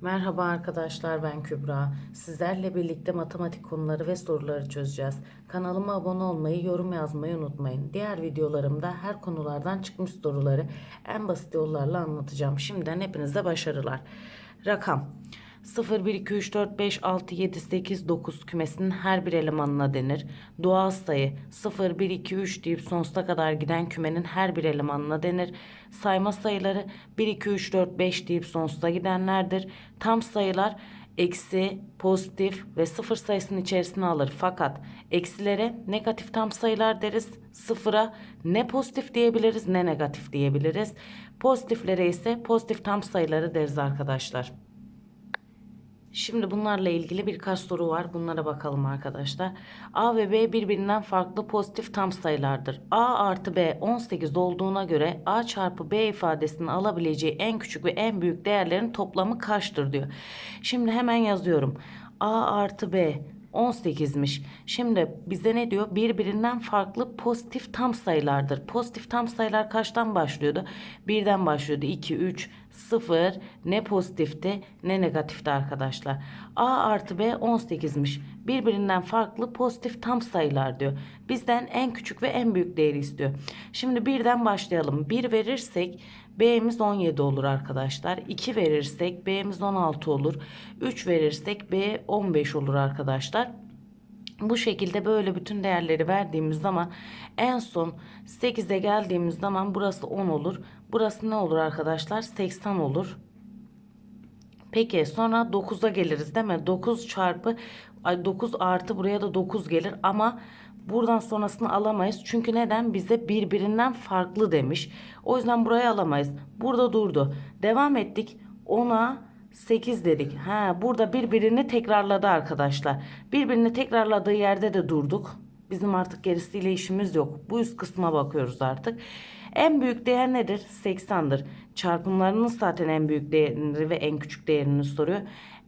Merhaba arkadaşlar ben Kübra. Sizlerle birlikte matematik konuları ve soruları çözeceğiz. Kanalıma abone olmayı, yorum yazmayı unutmayın. Diğer videolarımda her konulardan çıkmış soruları en basit yollarla anlatacağım. Şimdiden hepinize başarılar. Rakam 0, 1, 2, 3, 4, 5, 6, 7, 8, 9 kümesinin her bir elemanına denir. Doğal sayı 0, 1, 2, 3 deyip sonsuza kadar giden kümenin her bir elemanına denir. Sayma sayıları 1, 2, 3, 4, 5 deyip sonsuza gidenlerdir. Tam sayılar eksi, pozitif ve sıfır sayısının içerisine alır. Fakat eksilere negatif tam sayılar deriz. Sıfıra ne pozitif diyebiliriz ne negatif diyebiliriz. Pozitiflere ise pozitif tam sayıları deriz arkadaşlar. Şimdi bunlarla ilgili birkaç soru var. Bunlara bakalım arkadaşlar. A ve B birbirinden farklı pozitif tam sayılardır. A artı B 18 olduğuna göre A çarpı B ifadesinin alabileceği en küçük ve en büyük değerlerin toplamı kaçtır diyor. Şimdi hemen yazıyorum. A artı B 18'miş. Şimdi bize ne diyor? Birbirinden farklı pozitif tam sayılardır. Pozitif tam sayılar kaçtan başlıyordu? Birden başlıyordu. 2, 3, 0 ne pozitifti ne negatifti arkadaşlar. A artı B 18'miş. Birbirinden farklı pozitif tam sayılar diyor. Bizden en küçük ve en büyük değeri istiyor. Şimdi birden başlayalım. 1 verirsek B'miz 17 olur arkadaşlar. 2 verirsek B'miz 16 olur. 3 verirsek B 15 olur arkadaşlar. Bu şekilde böyle bütün değerleri verdiğimiz zaman en son 8'e geldiğimiz zaman burası 10 olur. Burası ne olur arkadaşlar? 80 olur. Peki sonra 9'a geliriz değil mi? 9 çarpı ay 9 artı buraya da 9 gelir ama buradan sonrasını alamayız. Çünkü neden? Bize birbirinden farklı demiş. O yüzden burayı alamayız. Burada durdu. Devam ettik. 10'a 8 dedik. Ha, burada birbirini tekrarladı arkadaşlar. Birbirini tekrarladığı yerde de durduk. Bizim artık gerisiyle işimiz yok. Bu üst kısma bakıyoruz artık. En büyük değer nedir? 80'dir. Çarpımlarının zaten en büyük değerini ve en küçük değerini soruyor.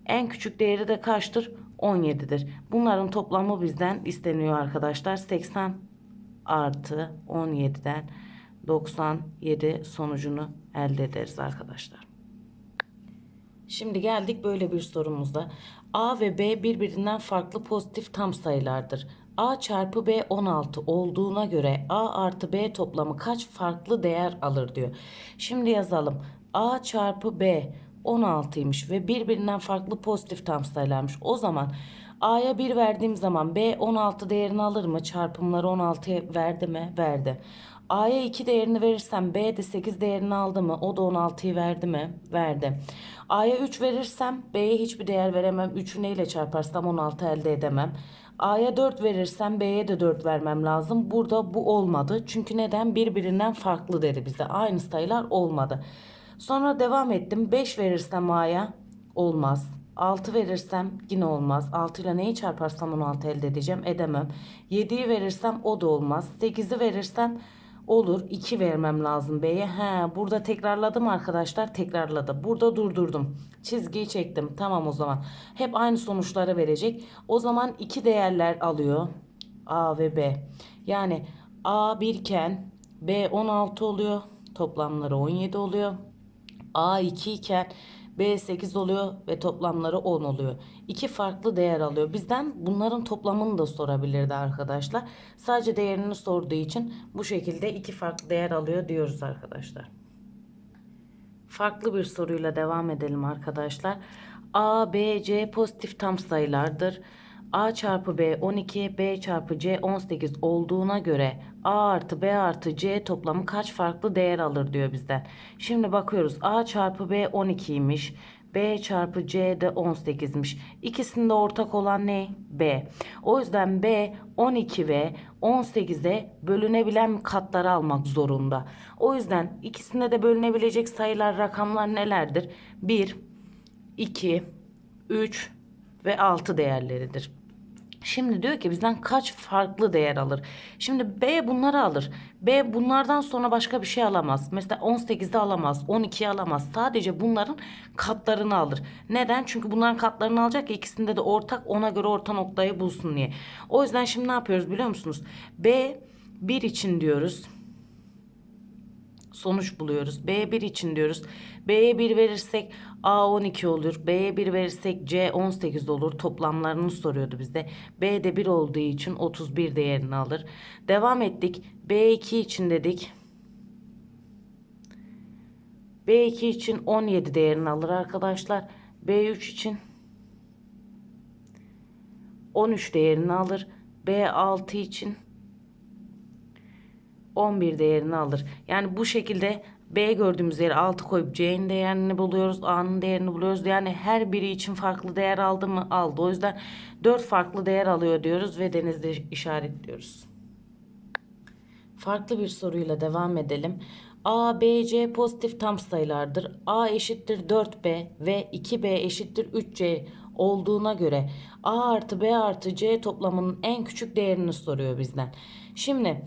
En küçük değeri de kaçtır? 17'dir. Bunların toplamı bizden isteniyor arkadaşlar. 80 artı 17'den 97 sonucunu elde ederiz arkadaşlar. Şimdi geldik böyle bir sorumuzda. A ve B birbirinden farklı pozitif tam sayılardır. A çarpı B 16 olduğuna göre A artı B toplamı kaç farklı değer alır diyor. Şimdi yazalım. A çarpı B 16'ymış ve birbirinden farklı pozitif tam sayılarmış. O zaman A'ya 1 verdiğim zaman B 16 değerini alır mı? Çarpımları 16'ya verdi mi? Verdi. A'ya 2 değerini verirsem B de 8 değerini aldı mı? O da 16'yı verdi mi? Verdi. A'ya 3 verirsem B'ye hiçbir değer veremem. 3'ü neyle çarparsam 16 elde edemem. A'ya 4 verirsem B'ye de 4 vermem lazım. Burada bu olmadı. Çünkü neden? Birbirinden farklı dedi bize. Aynı sayılar olmadı. Sonra devam ettim. 5 verirsem A'ya olmaz. 6 verirsem yine olmaz. 6 ile neyi çarparsam 16 elde edeceğim. Edemem. 7'yi verirsem o da olmaz. 8'i verirsem olur. 2 vermem lazım B'ye. Burada tekrarladım arkadaşlar. Tekrarladı. Burada durdurdum. Çizgiyi çektim. Tamam o zaman. Hep aynı sonuçları verecek. O zaman iki değerler alıyor. A ve B. Yani A 1 iken B 16 oluyor. Toplamları 17 oluyor. A 2 iken B 8 oluyor ve toplamları 10 oluyor. İki farklı değer alıyor. Bizden bunların toplamını da sorabilirdi arkadaşlar. Sadece değerini sorduğu için bu şekilde iki farklı değer alıyor diyoruz arkadaşlar. Farklı bir soruyla devam edelim arkadaşlar. A, B, C pozitif tam sayılardır. A çarpı B 12, B çarpı C 18 olduğuna göre A artı B artı C toplamı kaç farklı değer alır diyor bizden. Şimdi bakıyoruz A çarpı B 12'ymiş. B çarpı C de 18'miş. İkisinde ortak olan ne? B. O yüzden B 12 ve 18'e bölünebilen katları almak zorunda. O yüzden ikisinde de bölünebilecek sayılar rakamlar nelerdir? 1, 2, 3 ve 6 değerleridir. Şimdi diyor ki bizden kaç farklı değer alır? Şimdi B bunları alır. B bunlardan sonra başka bir şey alamaz. Mesela 18'de alamaz, 12'yi alamaz. Sadece bunların katlarını alır. Neden? Çünkü bunların katlarını alacak ki ikisinde de ortak ona göre orta noktayı bulsun diye. O yüzden şimdi ne yapıyoruz biliyor musunuz? B 1 için diyoruz sonuç buluyoruz. B1 için diyoruz. B'ye 1 verirsek A 12 olur. B'ye 1 verirsek C 18 olur. Toplamlarını soruyordu bizde. B'de 1 olduğu için 31 değerini alır. Devam ettik. B2 için dedik. B2 için 17 değerini alır arkadaşlar. B3 için 13 değerini alır. B6 için 11 değerini alır. Yani bu şekilde B gördüğümüz yere 6 koyup C'nin değerini buluyoruz. A'nın değerini buluyoruz. Yani her biri için farklı değer aldı mı? Aldı. O yüzden 4 farklı değer alıyor diyoruz ve denizde işaretliyoruz. Farklı bir soruyla devam edelim. A, B, C pozitif tam sayılardır. A eşittir 4B ve 2B eşittir 3C olduğuna göre A artı B artı C toplamının en küçük değerini soruyor bizden. Şimdi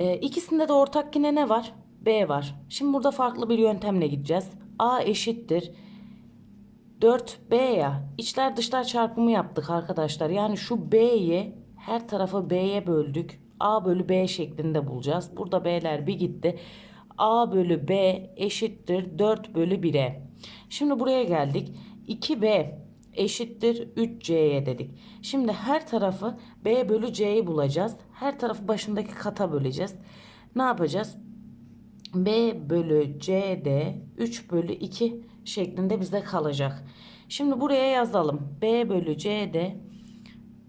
e, ikisinde de ortak yine ne var? B var. Şimdi burada farklı bir yöntemle gideceğiz. A eşittir 4B ya içler dışlar çarpımı yaptık arkadaşlar. Yani şu B'yi her tarafı B'ye böldük. A bölü B şeklinde bulacağız. Burada B'ler bir gitti. A bölü B eşittir 4 bölü 1'e. Şimdi buraya geldik. 2B eşittir 3C'ye dedik. Şimdi her tarafı B bölü C'yi bulacağız. Her tarafı başındaki kata böleceğiz. Ne yapacağız? B bölü C'de 3 bölü 2 şeklinde bize kalacak. Şimdi buraya yazalım. B bölü C'de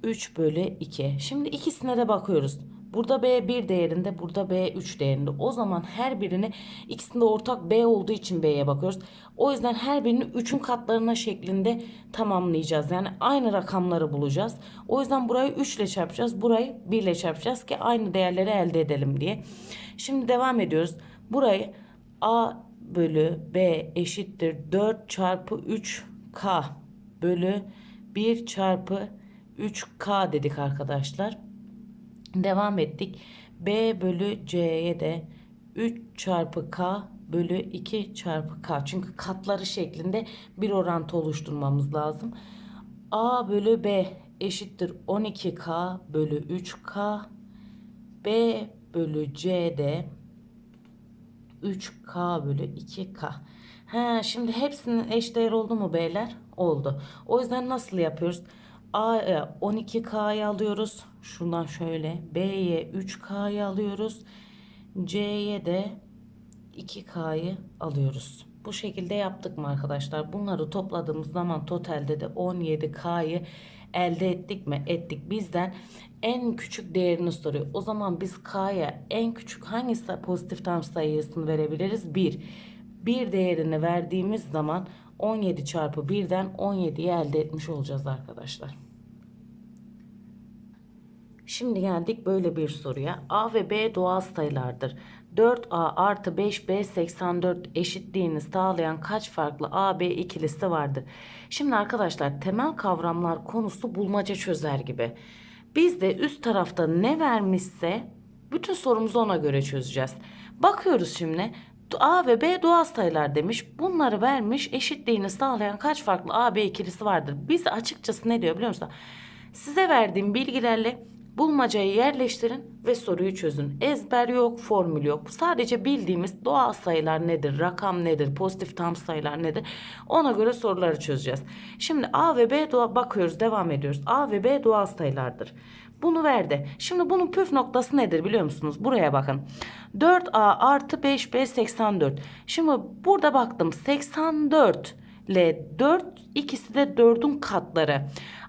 3 bölü 2. Şimdi ikisine de bakıyoruz. Burada B 1 değerinde, burada B 3 değerinde. O zaman her birini ikisinde ortak B olduğu için B'ye bakıyoruz. O yüzden her birini 3'ün katlarına şeklinde tamamlayacağız. Yani aynı rakamları bulacağız. O yüzden burayı 3 ile çarpacağız. Burayı 1 ile çarpacağız ki aynı değerleri elde edelim diye. Şimdi devam ediyoruz. Burayı A bölü B eşittir 4 çarpı 3K bölü 1 çarpı 3K dedik arkadaşlar. Devam ettik. B bölü C'ye de 3 çarpı K bölü 2 çarpı K. Çünkü katları şeklinde bir orantı oluşturmamız lazım. A bölü B eşittir 12K bölü 3K. B bölü C de 3K bölü 2K. Ha, şimdi hepsinin eşdeğer oldu mu beyler? Oldu. O yüzden nasıl yapıyoruz? A'ya 12K'yı alıyoruz. Şuradan şöyle. B'ye 3K'yı alıyoruz. C'ye de 2K'yı alıyoruz. Bu şekilde yaptık mı arkadaşlar? Bunları topladığımız zaman totalde de 17K'yı elde ettik mi? Ettik. Bizden en küçük değerini soruyor. O zaman biz K'ya en küçük hangi pozitif tam sayısını verebiliriz? 1. 1 değerini verdiğimiz zaman 17 çarpı 1'den 17'yi elde etmiş olacağız arkadaşlar. Şimdi geldik böyle bir soruya. A ve B doğal sayılardır. 4A artı 5B 84 eşitliğini sağlayan kaç farklı A, B ikilisi vardır? Şimdi arkadaşlar temel kavramlar konusu bulmaca çözer gibi. Biz de üst tarafta ne vermişse bütün sorumuzu ona göre çözeceğiz. Bakıyoruz şimdi. A ve B doğal sayılar demiş. Bunları vermiş eşitliğini sağlayan kaç farklı A, B ikilisi vardır? Biz açıkçası ne diyor biliyor musun? Size verdiğim bilgilerle bulmacayı yerleştirin ve soruyu çözün. Ezber yok, formül yok. Sadece bildiğimiz doğal sayılar nedir, rakam nedir, pozitif tam sayılar nedir? Ona göre soruları çözeceğiz. Şimdi A ve B doğal bakıyoruz, devam ediyoruz. A ve B doğal sayılardır. Bunu verdi. Şimdi bunun püf noktası nedir biliyor musunuz? Buraya bakın. 4A artı 5B 84. Şimdi burada baktım 84 ile 4 ikisi de 4'ün katları.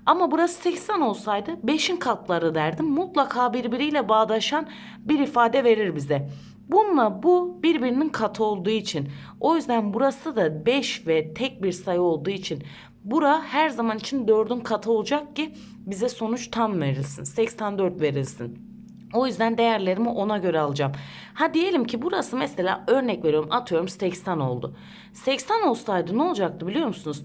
Ama burası 80 olsaydı 5'in katları derdim. Mutlaka birbiriyle bağdaşan bir ifade verir bize. Bununla bu birbirinin katı olduğu için. O yüzden burası da 5 ve tek bir sayı olduğu için bura her zaman için 4'ün katı olacak ki bize sonuç tam verilsin. 84 verilsin. O yüzden değerlerimi ona göre alacağım. Ha diyelim ki burası mesela örnek veriyorum atıyorum 80 oldu. 80 olsaydı ne olacaktı biliyor musunuz?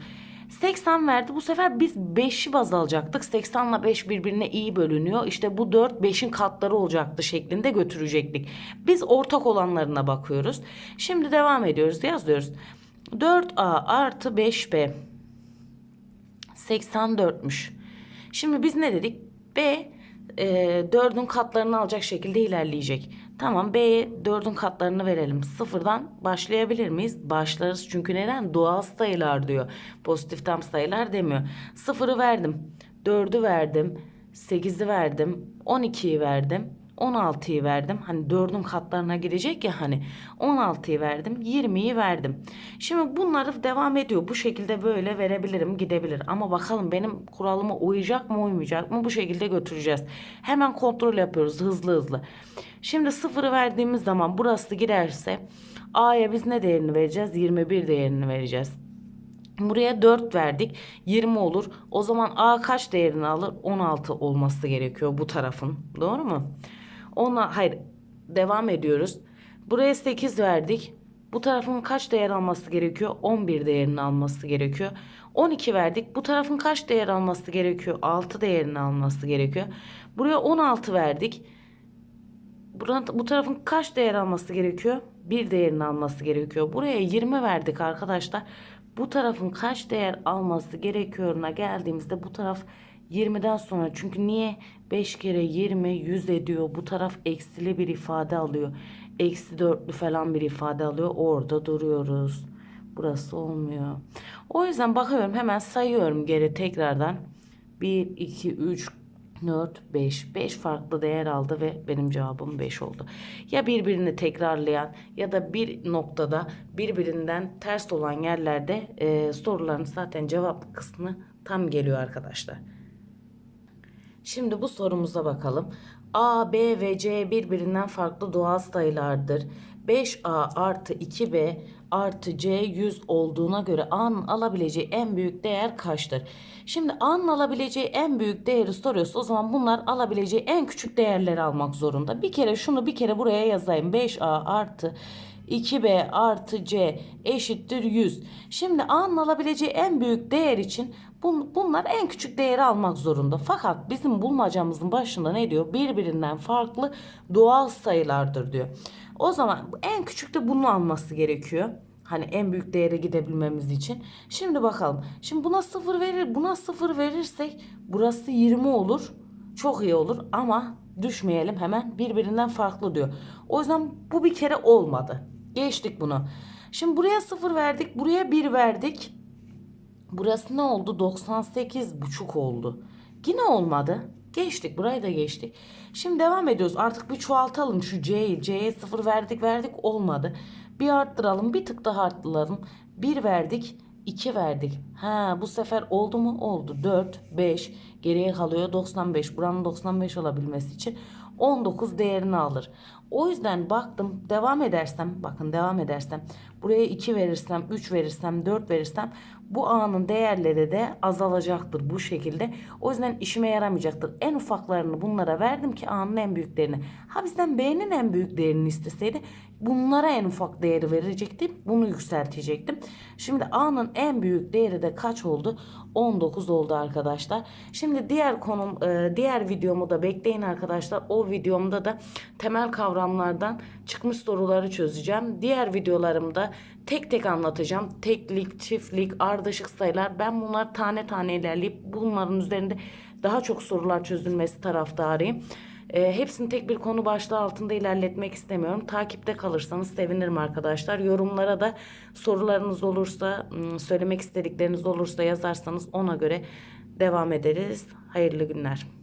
80 verdi. Bu sefer biz 5'i baz alacaktık. 80 ile 5 birbirine iyi bölünüyor. İşte bu 4 5'in katları olacaktı şeklinde götürecektik. Biz ortak olanlarına bakıyoruz. Şimdi devam ediyoruz. Yazıyoruz. 4A artı 5B 84'müş. Şimdi biz ne dedik? B e, 4'ün katlarını alacak şekilde ilerleyecek. Tamam B'ye 4'ün katlarını verelim. Sıfırdan başlayabilir miyiz? Başlarız. Çünkü neden? Doğal sayılar diyor. Pozitif tam sayılar demiyor. Sıfırı verdim. 4'ü verdim. 8'i verdim. 12'yi verdim. 16'yı verdim. Hani 4'ün katlarına gidecek ya hani. 16'yı verdim. 20'yi verdim. Şimdi bunları devam ediyor. Bu şekilde böyle verebilirim gidebilir. Ama bakalım benim kuralıma uyacak mı uymayacak mı bu şekilde götüreceğiz. Hemen kontrol yapıyoruz hızlı hızlı. Şimdi sıfırı verdiğimiz zaman burası girerse A'ya biz ne değerini vereceğiz? 21 değerini vereceğiz. Buraya 4 verdik. 20 olur. O zaman A kaç değerini alır? 16 olması gerekiyor bu tarafın. Doğru mu? Ona hayır devam ediyoruz. Buraya 8 verdik. Bu tarafın kaç değer alması gerekiyor? 11 değerini alması gerekiyor. 12 verdik. Bu tarafın kaç değer alması gerekiyor? 6 değerini alması gerekiyor. Buraya 16 verdik. Buranın, bu tarafın kaç değer alması gerekiyor? Bir değerini alması gerekiyor. Buraya 20 verdik arkadaşlar. Bu tarafın kaç değer alması gerekiyoruna geldiğimizde bu taraf 20'den sonra çünkü niye? 5 kere 20 100 ediyor. Bu taraf eksili bir ifade alıyor. Eksi dörtlü falan bir ifade alıyor. Orada duruyoruz. Burası olmuyor. O yüzden bakıyorum hemen sayıyorum geri tekrardan. 1 2 3 4, 5. 5 farklı değer aldı ve benim cevabım 5 oldu. Ya birbirini tekrarlayan ya da bir noktada birbirinden ters olan yerlerde e, soruların zaten cevap kısmı tam geliyor arkadaşlar. Şimdi bu sorumuza bakalım. A, B ve C birbirinden farklı doğal sayılardır. 5A artı 2B artı C 100 olduğuna göre A'nın alabileceği en büyük değer kaçtır? Şimdi A'nın alabileceği en büyük değeri soruyorsa o zaman bunlar alabileceği en küçük değerleri almak zorunda. Bir kere şunu bir kere buraya yazayım. 5A artı 2B artı C eşittir 100. Şimdi A'nın alabileceği en büyük değer için bunlar en küçük değeri almak zorunda. Fakat bizim bulmacamızın başında ne diyor? Birbirinden farklı doğal sayılardır diyor. O zaman en küçük de bunu alması gerekiyor. Hani en büyük değere gidebilmemiz için. Şimdi bakalım. Şimdi buna sıfır verir, buna sıfır verirsek burası 20 olur. Çok iyi olur ama düşmeyelim hemen birbirinden farklı diyor. O yüzden bu bir kere olmadı. Geçtik bunu. Şimdi buraya sıfır verdik, buraya 1 verdik. Burası ne oldu? 98 buçuk oldu. Yine olmadı. Geçtik. Burayı da geçtik. Şimdi devam ediyoruz. Artık bir çoğaltalım şu C'yi. C'ye sıfır verdik verdik olmadı. Bir arttıralım. Bir tık daha arttıralım. 1 verdik. 2 verdik. Ha bu sefer oldu mu? Oldu. 4, 5. Geriye kalıyor 95. Buranın 95 olabilmesi için 19 değerini alır. O yüzden baktım devam edersem bakın devam edersem buraya 2 verirsem 3 verirsem 4 verirsem bu A'nın değerleri de azalacaktır bu şekilde. O yüzden işime yaramayacaktır. En ufaklarını bunlara verdim ki A'nın en büyüklerini. Ha bizden B'nin en büyük değerini isteseydi bunlara en ufak değeri verecektim. Bunu yükseltecektim. Şimdi A'nın en büyük değeri de kaç oldu? 19 oldu arkadaşlar. Şimdi diğer konum e, diğer videomu da bekleyin arkadaşlar. O videomda da temel kavramlardan çıkmış soruları çözeceğim. Diğer videolarımda tek tek anlatacağım. Teklik, çiftlik, ardışık sayılar. Ben bunlar tane tane ilerleyip bunların üzerinde daha çok sorular çözülmesi taraftarıyım. E, hepsini tek bir konu başlığı altında ilerletmek istemiyorum. Takipte kalırsanız sevinirim arkadaşlar. Yorumlara da sorularınız olursa, söylemek istedikleriniz olursa yazarsanız ona göre devam ederiz. Hayırlı günler.